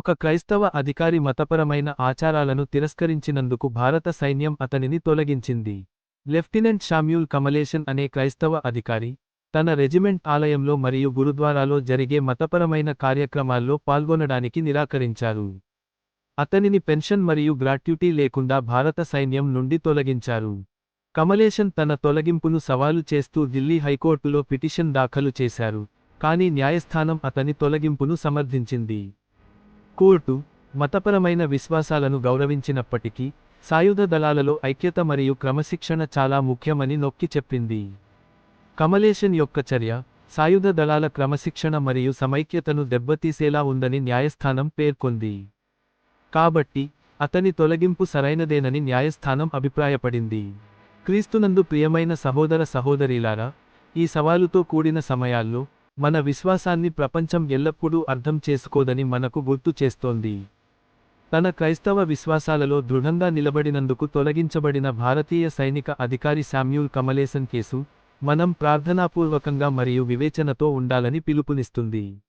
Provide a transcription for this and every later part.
ఒక క్రైస్తవ అధికారి మతపరమైన ఆచారాలను తిరస్కరించినందుకు భారత సైన్యం అతనిని తొలగించింది. లెఫ్టినెంట్ షామ్యూల్ కమలేషన్ అనే క్రైస్తవ అధికారి తన రెజిమెంట్ ఆలయంలో మరియు గురుద్వారాలో జరిగే మతపరమైన కార్యక్రమాల్లో పాల్గొనడానికి నిరాకరించారు. అతనిని పెన్షన్ మరియు గ్రాట్యుటీ లేకుండా భారత సైన్యం నుండి తొలగించారు. కమలేషన్ తన తొలగింపును సవాలు చేస్తూ ఢిల్లీ హైకోర్టులో పిటిషన్ దాఖలు చేశారు కానీ న్యాయస్థానం అతని తొలగింపును సమర్థించింది. కోర్టు మతపరమైన విశ్వాసాలను గౌరవించినప్పటికీ సాయుధ దళాలలో ఐక్యత మరియు క్రమశిక్షణ చాలా ముఖ్యమని నొక్కి చెప్పింది. కమలేషన్ యొక్క చర్య సాయుధ దళాల క్రమశిక్షణ మరియు సమైక్యతను దెబ్బతీసేలా ఉందని న్యాయస్థానం పేర్కొంది. కాబట్టి అతని తొలగింపు సరైనదేనని న్యాయస్థానం అభిప్రాయపడింది. క్రీస్తునందు ప్రియమైన సహోదర సహోదరీలారా ఈ సవాలుతో కూడిన సమయాల్లో మన విశ్వాసాన్ని ప్రపంచం ఎల్లప్పుడూ అర్థం చేసుకోదని మనకు గుర్తు చేస్తోంది. తన క్రైస్తవ విశ్వాసాలలో దృఢంగా నిలబడినందుకు తొలగించబడిన భారతీయ సైనిక అధికారి శామ్యూల్ కమలేసన్ కేసు మనం ప్రార్థనాపూర్వకంగా మరియు వివేచనతో ఉండాలని పిలుపునిస్తుంది.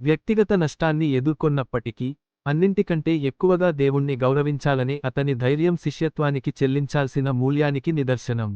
వ్యక్తిగత నష్టాన్ని ఎదుర్కొన్నప్పటికీ అన్నింటికంటే ఎక్కువగా దేవుణ్ణి గౌరవించాలనే అతని ధైర్యం శిష్యత్వానికి చెల్లించాల్సిన మూల్యానికి నిదర్శనం.